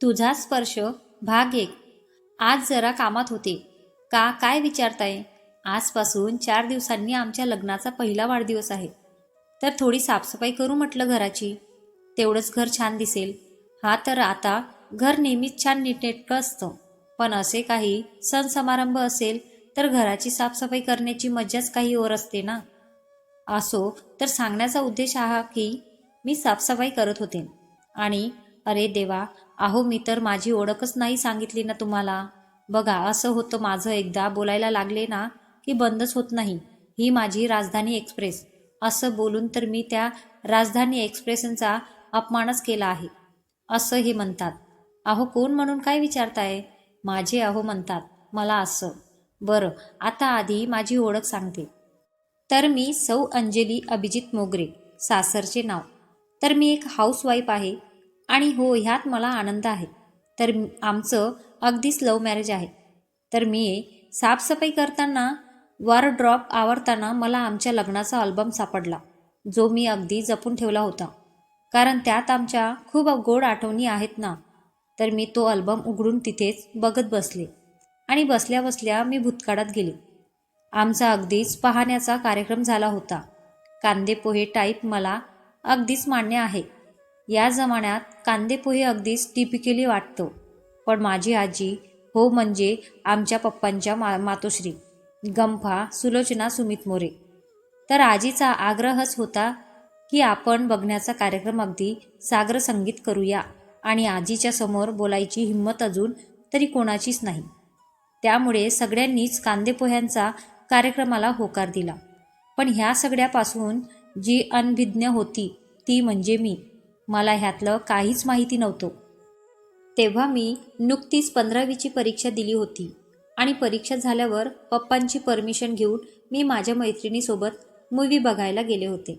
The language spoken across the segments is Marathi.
तुझा स्पर्श भाग एक. आज जरा कामात होते. का काय विचारताय? आजपासून चार दिवसांनी आमच्या लग्नाचा पहिला वाढदिवस आहे. तर थोडी साफसफाई करू म्हटलं घराची. तेवढंच घर छान दिसेल. हा तर आता घर नेहमीच छान नीटनेटकं असतं. पण असे काही सण समारंभ असेल तर घराची साफसफाई करण्याची मज्जाच काही ओर असते ना? असो तर सांगण्याचा उद्देश हा की मी साफसफाई करत होते. आणि अरे देवा अहो मी तर माझी ओळखच नाही सांगितली ना तुम्हाला. बघा असं होतं माझं एकदा बोलायला लागले ना की बंदच होत नाही. ही माझी राजधानी एक्सप्रेस. असं बोलून तर मी त्या राजधानी एक्सप्रेसचा अपमानच केला आहे. असं हे म्हणतात. अहो कोण म्हणून काय विचारताय? माझे अहो म्हणतात मला असं. बरं आता आधी माझी ओळख सांगते. तर मी सौ अंजली अभिजित मोगरे सासरचे नाव. तर मी एक हाऊसवाईफ आहे. आणि हो ह्यात मला आनंद आहे. तर आमचं अगदीच लव मॅरेज आहे. तर मी साफसफाई करताना वॉरड्रॉप आवडताना मला आमच्या लग्नाचा अल्बम सापडला जो मी अगदी जपून ठेवला होता. कारण त्यात आमच्या खूप गोड आठवणी आहेत ना तर मी तो अल्बम उघडून तिथेच बघत बसले. आणि बसल्या बसल्या मी भूतकाळात गेले. आमचा अगदीच पाहण्याचा कार्यक्रम झाला होता. कांदे पोहे टाईप मला अगदीच मान्य आहे. या जमान्यात कांदेपोहे अगदीच टिपिकली वाटतो. पण माझी आजी हो म्हणजे आमच्या पप्पांच्या मा मातोश्री गंफा सुलोचना सुमित मोरे. तर आजीचा आग्रहच होता की आपण बघण्याचा कार्यक्रम अगदी सागर संगीत करूया आणि आजीच्या समोर बोलायची हिंमत अजून तरी कोणाचीच नाही. त्यामुळे सगळ्यांनीच कांदेपोह्यांचा कार्यक्रमाला होकार दिला. पण ह्या सगळ्यापासून जी अनभिज्ञ होती ती म्हणजे मी. मला ह्यातलं काहीच माहिती नव्हतं. तेव्हा मी नुकतीच पंधरावीची परीक्षा दिली होती आणि परीक्षा झाल्यावर पप्पांची परमिशन घेऊन मी माझ्या मैत्रिणीसोबत मूवी बघायला गेले होते.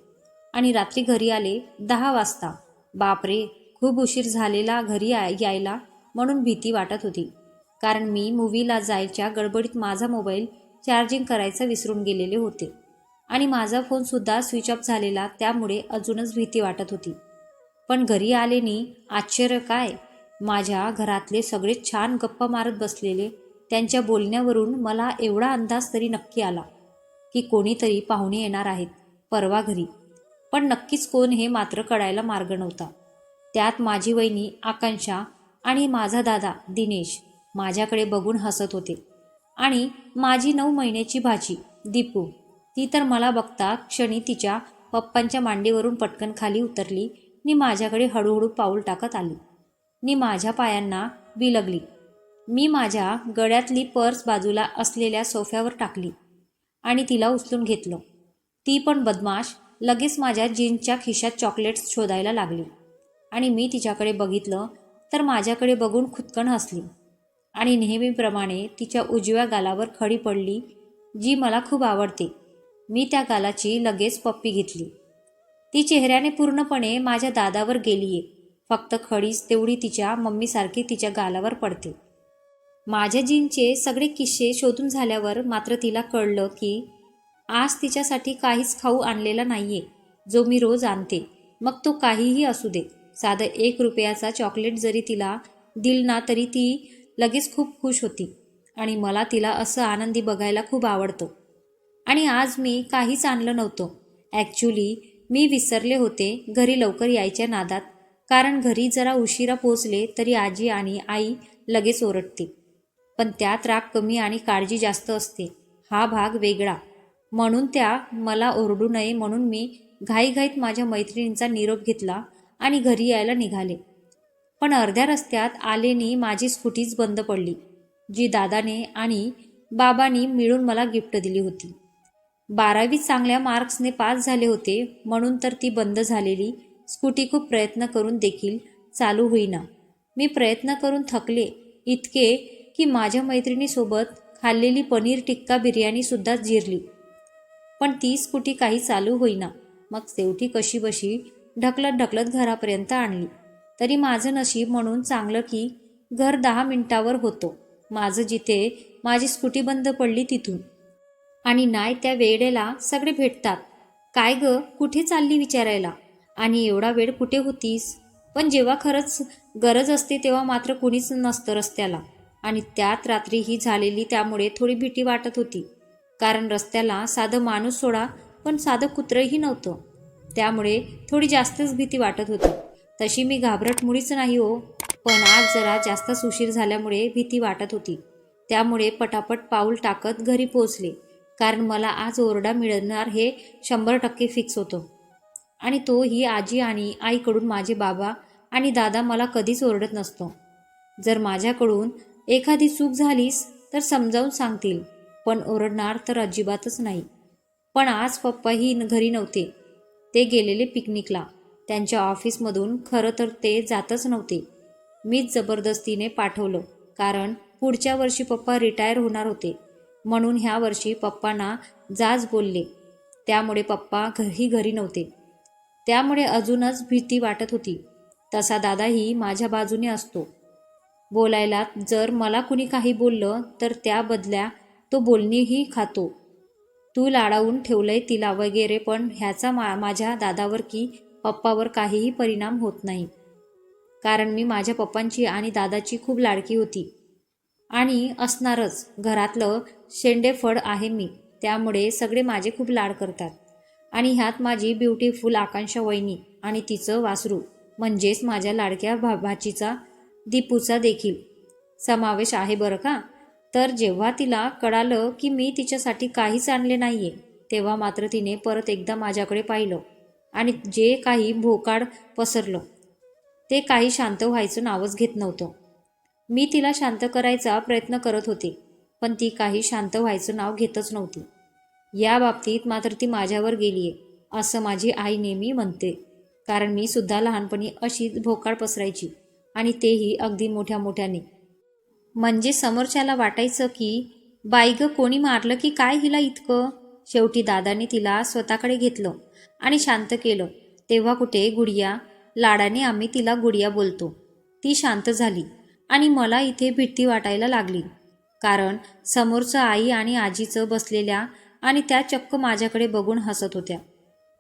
आणि रात्री घरी आले दहा वाजता. बापरे खूप उशीर झालेला घरी आय यायला म्हणून भीती वाटत होती. कारण मी मूवीला जायच्या गडबडीत माझा मोबाईल चार्जिंग करायचं विसरून गेलेले होते. आणि माझा फोनसुद्धा स्विच ऑफ झालेला त्यामुळे अजूनच भीती वाटत होती. पण घरी आलेनी आश्चर्य काय? माझ्या घरातले सगळे छान गप्पा मारत बसलेले. त्यांच्या बोलण्यावरून मला एवढा अंदाज तरी नक्की आला की कोणीतरी पाहुणे येणार आहेत परवा घरी. पण नक्कीच कोण हे मात्र कळायला मार्ग नव्हता. त्यात माझी वहिनी आकांक्षा आणि माझा दादा दिनेश माझ्याकडे बघून हसत होते. आणि माझी नऊ महिन्याची भाची दीपू ती तर मला बघता क्षणी तिच्या पप्पांच्या मांडीवरून पटकन खाली उतरली नी माझ्याकडे हळूहळू पाऊल टाकत आली. नी माझ्या पायांना विलगली. मी माझ्या गळ्यातली पर्स बाजूला असलेल्या सोफ्यावर टाकली आणि तिला उचलून घेतलं. ती पण बदमाश लगेच माझ्या जीन्सच्या खिशात चॉकलेट्स शोधायला लागली आणि मी तिच्याकडे बघितलं तर माझ्याकडे बघून खुदकन हसली आणि नेहमीप्रमाणे तिच्या उजव्या गालावर खडी पडली जी मला खूप आवडते. मी त्या गालाची लगेच पप्पी घेतली. ती चेहऱ्याने पूर्णपणे माझ्या दादावर गेलीये. फक्त खडीच तेवढी तिच्या मम्मीसारखी तिच्या गालावर पडते. माझ्या जीनचे सगळे किस्से शोधून झाल्यावर मात्र तिला कळलं की आज तिच्यासाठी काहीच खाऊ आणलेला नाहीये जो मी रोज आणते. मग तो काहीही असू दे. साधं एक रुपयाचा चॉकलेट जरी तिला दिल ना तरी ती लगेच खूप खुश होती आणि मला तिला असं आनंदी बघायला खूप आवडतं. आणि आज मी काहीच आणलं नव्हतं. ॲक्च्युली मी विसरले होते घरी लवकर यायच्या नादात. कारण घरी जरा उशिरा पोचले तरी आजी आणि आई लगेच ओरडते पण त्यात राग कमी आणि काळजी जास्त असते. हा भाग वेगळा. म्हणून त्या मला ओरडू नये म्हणून मी घाईघाईत माझ्या मैत्रिणींचा निरोप घेतला आणि घरी यायला निघाले. पण अर्ध्या रस्त्यात आलेनी माझी स्कूटीच बंद पडली. जी दादाने आणि बाबांनी मिळून मला गिफ्ट दिली होती. बारावीत चांगल्या मार्क्सने पास झाले होते म्हणून तर ती बंद झालेली. स्कूटी खूप प्रयत्न करून देखील चालू होईना. मी प्रयत्न करून थकले. इतके की माझ्या मैत्रिणीसोबत खाल्लेली पनीर टिक्का बिर्याणीसुद्धा जिरली. पण ती स्कूटी काही चालू होईना. मग शेवटी कशी बशी ढकलत ढकलत घरापर्यंत आणली. तरी माझं नशीब म्हणून चांगलं की घर दहा मिनिटावर होतो. माझं जिथे माझी स्कूटी बंद पडली तिथून. आणि नाही त्या वेळेला सगळे भेटतात. काय ग कुठे चालली विचारायला? आणि एवढा वेळ कुठे होतीस? पण जेव्हा खरंच गरज असते तेव्हा मात्र कुणीच नसतं रस्त्याला. आणि त्यात रात्री ही झालेली त्यामुळे थोडी भीती वाटत होती. कारण रस्त्याला साधं माणूस सोडा पण साधं कुत्रंही नव्हतं. त्यामुळे थोडी जास्तच भीती वाटत होती. तशी मी घाबरट मुळीच नाही हो. पण आज जरा जास्तच उशीर झाल्यामुळे भीती वाटत होती. त्यामुळे पटापट पाऊल टाकत घरी पोचले कारण मला आज ओरडा मिळणार हे शंभर टक्के फिक्स होतं. आणि तो ही आजी आणि आईकडून माझे बाबा आणि दादा मला कधीच ओरडत नसतो. जर माझ्याकडून एखादी चूक झालीस तर समजावून सांगतील पण ओरडणार तर अजिबातच नाही. पण आज पप्पाही घरी नव्हते. ते गेलेले पिकनिकला. त्यांच्या ऑफिसमधून खरं तर ते जातच नव्हते. मीच जबरदस्तीने पाठवलं कारण पुढच्या वर्षी पप्पा रिटायर होणार होते. म्हणून ह्या वर्षी पप्पांना जाज बोलले. त्यामुळे पप्पा घरी घरी नव्हते. त्यामुळे अजूनच भीती वाटत होती. तसा दादाही माझ्या बाजूने असतो. बोलायला जर मला कुणी काही बोललं तर त्या बदल्या तो बोलणीही खातो. तू लाडावून ठेवलंय तिला वगैरे पण ह्याचा मा माझ्या दादावर की पप्पावर काहीही परिणाम होत नाही. कारण मी माझ्या पप्पांची आणि दादाची खूप लाडकी होती. आणि असणारच. घरातलं शेंडेफळ आहे मी. त्यामुळे सगळे माझे खूप लाड करतात. आणि ह्यात माझी ब्युटिफुल आकांक्षा वहिनी आणि तिचं वासरू म्हणजेच माझ्या लाडक्या भा भाचीचा दीपूचा देखील समावेश आहे बरं का? तर जेव्हा तिला कळालं की मी तिच्यासाठी काहीच आणले नाही आहे तेव्हा मात्र तिने परत एकदा माझ्याकडे पाहिलं आणि जे काही भोकाड पसरलं ते काही शांत व्हायचं नावच घेत नव्हतं. मी तिला शांत करायचा प्रयत्न करत होते. पण ती काही शांत व्हायचं नाव घेतच नव्हती. या बाबतीत मात्र ती माझ्यावर गेली आहे असं माझी आई नेहमी म्हणते. कारण मी सुद्धा लहानपणी अशीच भोकाळ पसरायची आणि तेही अगदी मोठ्या मोठ्याने. म्हणजे समोरच्याला वाटायचं की बाई ग कोणी मारलं की काय हिला इतकं? शेवटी दादाने तिला स्वतःकडे घेतलं आणि शांत केलं. तेव्हा कुठे गुडिया? लाडाने आम्ही तिला गुडिया बोलतो. ती शांत झाली आणि मला इथे भीती वाटायला लागली. कारण समोरचं आई आणि आजीचं बसलेल्या आणि त्या चक्क माझ्याकडे बघून हसत होत्या.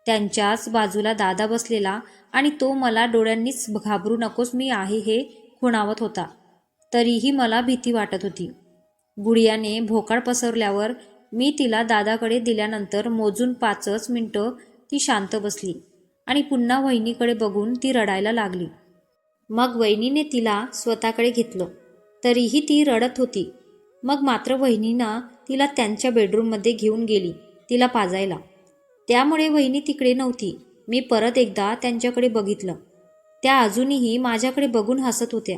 त्यांच्याच बाजूला दादा बसलेला आणि तो मला डोळ्यांनीच घाबरू नकोस मी आहे हे खुणावत होता. तरीही मला भीती वाटत होती. गुडियाने भोकाळ पसरल्यावर मी तिला दादाकडे दिल्यानंतर मोजून पाचच मिनटं ती शांत बसली आणि पुन्हा वहिनीकडे बघून ती रडायला लागली. मग वहिनीने तिला स्वतःकडे घेतलं. तरीही ती रडत होती. मग मात्र वहिनीना तिला त्यांच्या बेडरूममध्ये घेऊन गेली तिला पाजायला. त्यामुळे वहिनी तिकडे नव्हती. मी परत एकदा त्यांच्याकडे बघितलं. त्या अजूनही माझ्याकडे बघून हसत होत्या.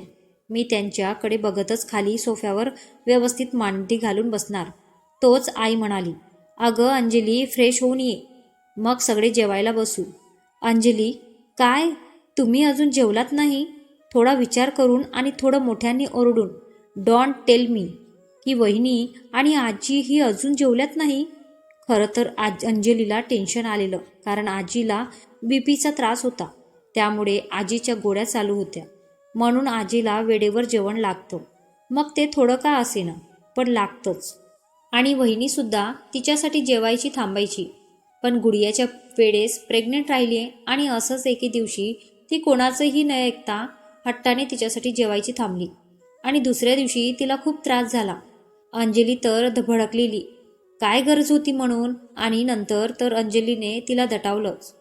मी त्यांच्याकडे बघतच खाली सोफ्यावर व्यवस्थित मांडी घालून बसणार तोच आई म्हणाली. अगं अंजली फ्रेश होऊन ये. मग सगळे जेवायला बसू. अंजली काय? तुम्ही अजून जेवलात नाही? थोडा विचार करून आणि थोडं मोठ्यांनी ओरडून. Don't tell me. की वहिनी आणि आजी ही अजून जेवल्यात नाही? खरं तर आज अंजलीला टेन्शन आलेलं कारण आजीला बी पीचा त्रास होता. त्यामुळे आजीच्या गोळ्या चालू होत्या. म्हणून आजीला वेळेवर जेवण लागतं. मग ते थोडं का असेना पण लागतंच. आणि वहिनीसुद्धा तिच्यासाठी जेवायची थांबायची. पण गुडियाच्या वेळेस प्रेग्नेंट राहिली आणि असंच एके दिवशी ती कोणाचंही न ऐकता हट्टाने तिच्यासाठी जेवायची थांबली. आणि दुसऱ्या दिवशी तिला खूप त्रास झाला. अंजली तर ध- भडकलेली काय गरज होती म्हणून? आणि नंतर तर अंजलीने तिला दटावलंच.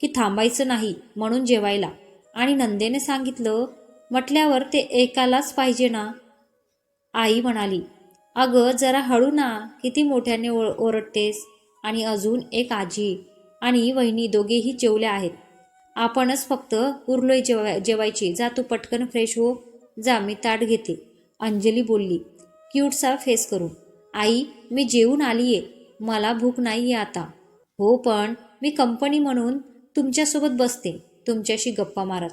की थांबायचं नाही म्हणून जेवायला. आणि नंदेने सांगितलं म्हटल्यावर ते एकालाच पाहिजे ना? आई म्हणाली अगं जरा हळू ना. किती मोठ्याने ओ ओरडतेस. आणि अजून एक आजी आणि वहिनी दोघेही जेवल्या आहेत. आपणच फक्त उरलोय जेवाय जेवायची. जा तू पटकन फ्रेश हो. जा मी ताट घेते. अंजली बोलली क्यूटचा फेस करून आई मी जेवून आली आहे मला भूक नाही आहे आता. हो पण मी कंपनी म्हणून तुमच्यासोबत बसते तुमच्याशी गप्पा मारत.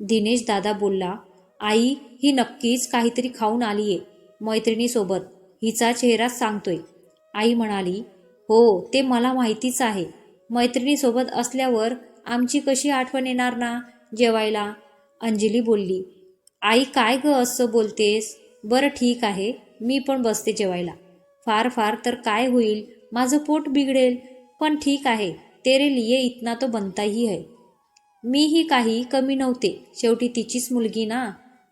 दिनेश दादा बोलला आई ही नक्कीच काहीतरी खाऊन आली आहे मैत्रिणीसोबत. हिचा चेहराच सांगतोय. आई म्हणाली हो ते मला माहितीच आहे. मैत्रिणीसोबत असल्यावर आमची कशी आठवण येणार ना जेवायला? अंजली बोलली आई काय ग असं बोलतेस? बरं ठीक आहे. मी पण बसते जेवायला. फार फार तर काय होईल? माझं पोट बिघडेल. पण ठीक आहे. तेरे लिए इतना तो बनता ही है. मीही काही कमी नव्हते. शेवटी तिचीच मुलगी ना?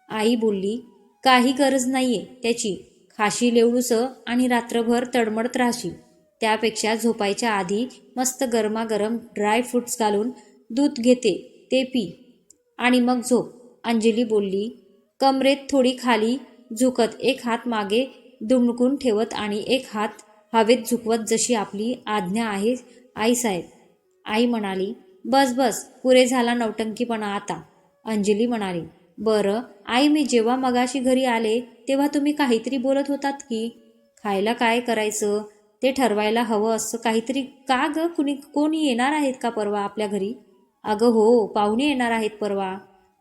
आई बोलली काही गरज नाहीये त्याची. खाशी लेवडूसं आणि रात्रभर तडमडत राहशील. त्यापेक्षा झोपायच्या आधी मस्त गरमागरम ड्राय फ्रुट्स घालून दूध घेते. ते पी. आणि मग झोप. अंजली बोलली कमरेत थोडी खाली झुकत एक हात मागे दुमकून ठेवत आणि एक हात हवेत झुकवत जशी आपली आज्ञा आहे. आईसाहेब आई म्हणाली बस बस पुरे झाला नौटंकीपणा आता. अंजली म्हणाली बरं आई मी जेव्हा मगाशी घरी आले तेव्हा तुम्ही काहीतरी बोलत होतात की? खायला काय करायचं? ते ठरवायला हवं असं काहीतरी का ग? कुणी कोणी येणार आहेत का परवा आपल्या घरी? अगं हो पाहुणे येणार आहेत परवा.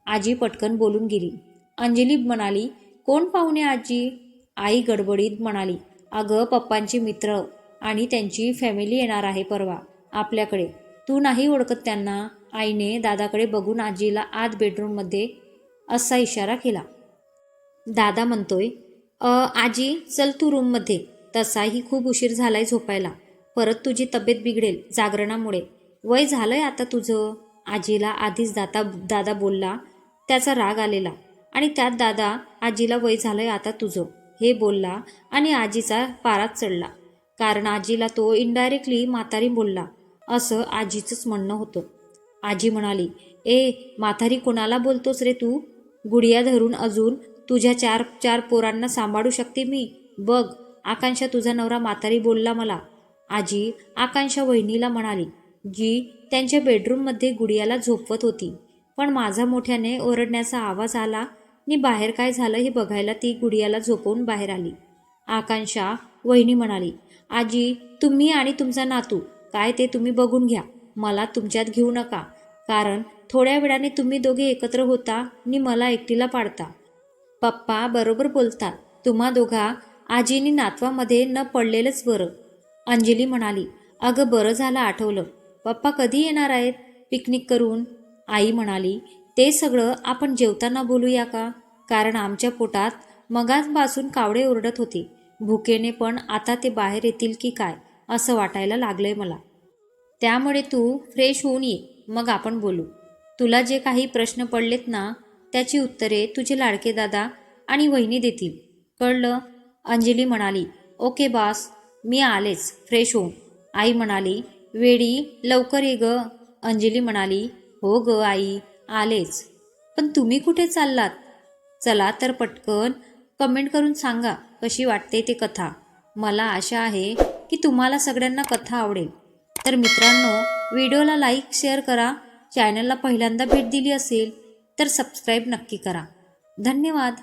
आजी पटकन बोलून गेली. अंजली म्हणाली कोण पाहुणे आजी? आई गडबडीत म्हणाली अगं पप्पांचे मित्र आणि त्यांची फॅमिली येणार आहे परवा आपल्याकडे. तू नाही ओळखत त्यांना? आईने दादाकडे बघून आजीला आत बेडरूममध्ये असा इशारा केला. दादा म्हणतोय आजी चल तू रूममध्ये तसाही खूप उशीर झालाय झोपायला. परत तुझी तब्येत बिघडेल जागरणामुळे. वय झालंय आता तुझं? आजीला आधीच दादा दादा बोलला. त्याचा राग आलेला. आणि त्यात दादा आजीला वय झालंय आता तुझं. हे बोलला आणि आजीचा पारात चढला. कारण आजीला तो इनडायरेक्टली म्हातारी बोलला. असं आजीचंच म्हणणं होतं. आजी म्हणाली ए म्हातारी कोणाला बोलतोस रे तू? गुडिया धरून अजून तुझ्या चार चार पोरांना सांभाळू शकते मी? बघ आकांक्षा तुझा नवरा म्हातारी बोलला मला. आजी आकांक्षा वहिनीला म्हणाली जी त्यांच्या बेडरूममध्ये गुडियाला झोपवत होती. पण माझा मोठ्याने ओरडण्याचा आवाज आला नी बाहेर काय झालं हे बघायला ती गुडियाला झोपवून बाहेर आली. आकांक्षा वहिनी म्हणाली आजी तुम्ही आणि तुमचा नातू काय ते तुम्ही बघून घ्या. मला तुमच्यात घेऊ नका. कारण थोड्या वेळाने तुम्ही दोघे एकत्र होता नी मला एकटीला पाडता. पप्पा बरोबर बोलतात तुम्हा दोघा आजीनी नातवामध्ये न पडलेलंच बरं. अंजली म्हणाली अगं बरं झालं आठवलं. पप्पा कधी येणार आहेत? पिकनिक करून? आई म्हणाली ते सगळं आपण जेवताना बोलूया का? कारण आमच्या पोटात मगाचपासून कावडे ओरडत होते. भुकेने पण आता ते बाहेर येतील की काय असं वाटायला लागलंय मला. त्यामुळे तू फ्रेश होऊन ये मग आपण बोलू. तुला जे काही प्रश्न पडलेत ना त्याची उत्तरे तुझे लाडके दादा आणि वहिनी देतील. कळलं? अंजली म्हणाली ओके बास मी आलेच फ्रेश होऊन. आई म्हणाली वेडी लवकर ये ग. अंजली म्हणाली हो ग आई. आलेच. पण तुम्ही कुठे चाललात? चला तर पटकन कमेंट करून सांगा कशी वाटते ते कथा. मला आशा आहे की तुम्हाला सगळ्यांना कथा आवडेल. तर मित्रांनो व्हिडिओला लाईक शेअर करा. चॅनलला पहिल्यांदा भेट दिली असेल तर सबस्क्राईब नक्की करा. धन्यवाद.